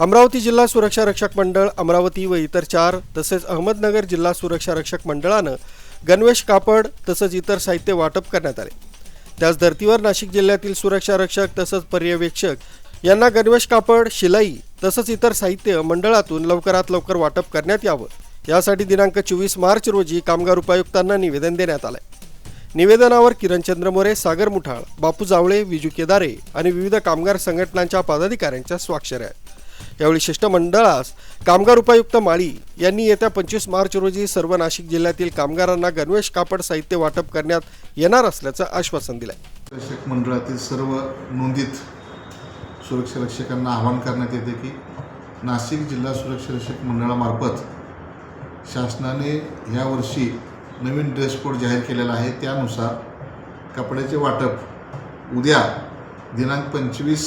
अमरावती जिल्हा सुरक्षा रक्षक मंडळ अमरावती व इतर चार तसेच अहमदनगर जिल्हा सुरक्षा रक्षक मंडळानं गणवेश कापड तसंच इतर साहित्य वाटप करण्यात आले. त्याच धर्तीवर नाशिक जिल्ह्यातील सुरक्षा रक्षक तसंच पर्यवेक्षक यांना गणवेश कापड शिलाई तसंच इतर साहित्य मंडळातून लवकरात लवकर वाटप करण्यात यावं. यासाठी दिनांक चोवीस मार्च रोजी कामगार उपायुक्तांना निवेदन देण्यात आलंय. निवेदनावर किरणचंद्र मोरे सागर मुठाळ बापू जावळे विजू केदारे आणि विविध कामगार संघटनांच्या पदाधिकाऱ्यांच्या स्वाक्षऱ्या आहेत. यावेळी शिष्टमंडळास कामगार उपायुक्त माळी यांनी येत्या पंचवीस मार्च रोजी सर्व नाशिक जिल्ह्यातील कामगारांना गणवेश कापड साहित्य वाटप करण्यात येणार असल्याचं आश्वासन दिलं रक्षक मंडळातील सर्व नोंदीत सुरक्षा रक्षकांना आवाहन करण्यात येते की नाशिक जिल्हा सुरक्षा रक्षक मंडळामार्फत शासनाने यावर्षी नवीन ड्रेस कोड जाहीर केलेला आहे. त्यानुसार कपड्याचे वाटप उद्या दिनांक पंचवीस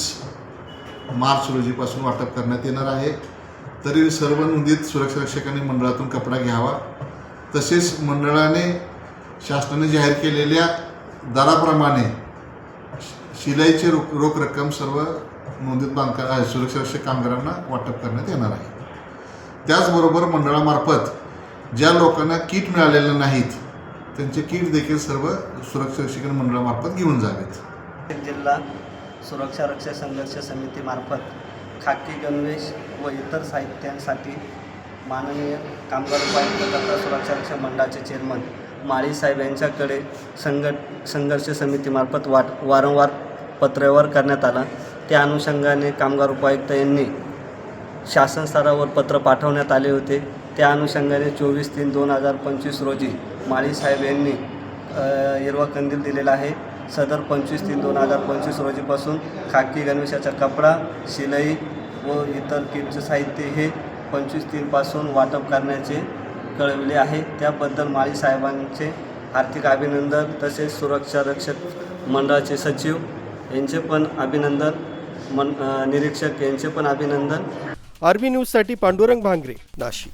मार्च रोजीपासून वाटप करण्यात येणार आहे. तरी सर्व नोंदीत सुरक्षा रक्षकांनी मंडळातून कपडा घ्यावा. तसेच मंडळाने शासनाने जाहीर केलेल्या दराप्रमाणे शिलाईची रोख रोख रक्कम सर्व नोंदीत बांधका अ, सुरक्षा रक्षक कामगारांना वाटप करण्यात येणार आहे. त्याचबरोबर मंडळामार्फत ज्या लोकांना किट मिळालेलं नाहीत त्यांचे किट देखील सर्व सुरक्षा रक्षक मंडळामार्फत घेऊन जावेत. जिल्हा सुरक्षा रक्षा संघर्ष समितीमार्फत खाकी गणवेश व इतर साहित्यांसाठी माननीय कामगार उपायुक्त तथा सुरक्षा रक्षक मंडळाचे चेअरमन माळी साहेब यांच्याकडे संघट संघर्ष समितीमार्फत वाट वारंवार पत्रव्यवहार करण्यात आला. त्या अनुषंगाने कामगार उपायुक्त यांनी शासन स्तरावर पत्र पाठवण्यात आले होते. त्या अनुषंगाने चोवीस तीन दोन हजार पंचवीस रोजी माळी साहेब यांनी हिरवा कंदील दिलेला आहे. सदर पंचवीस तीन दोन हजार पंचवीस रोजीपासून खाकी गणवेशाचा कपडा शिलाई व इतर किटचे साहित्य हे पंचवीस तीनपासून वाटप करण्याचे कळविले आहे. त्याबद्दल माळी साहेबांचे आर्थिक अभिनंदन तसेच सुरक्षा रक्षक मंडळाचे सचिव यांचे पण अभिनंदन मन निरीक्षक यांचे पण अभिनंदन. आर्मी न्यूजसाठी पांडुरंग भांगरे नाशिक.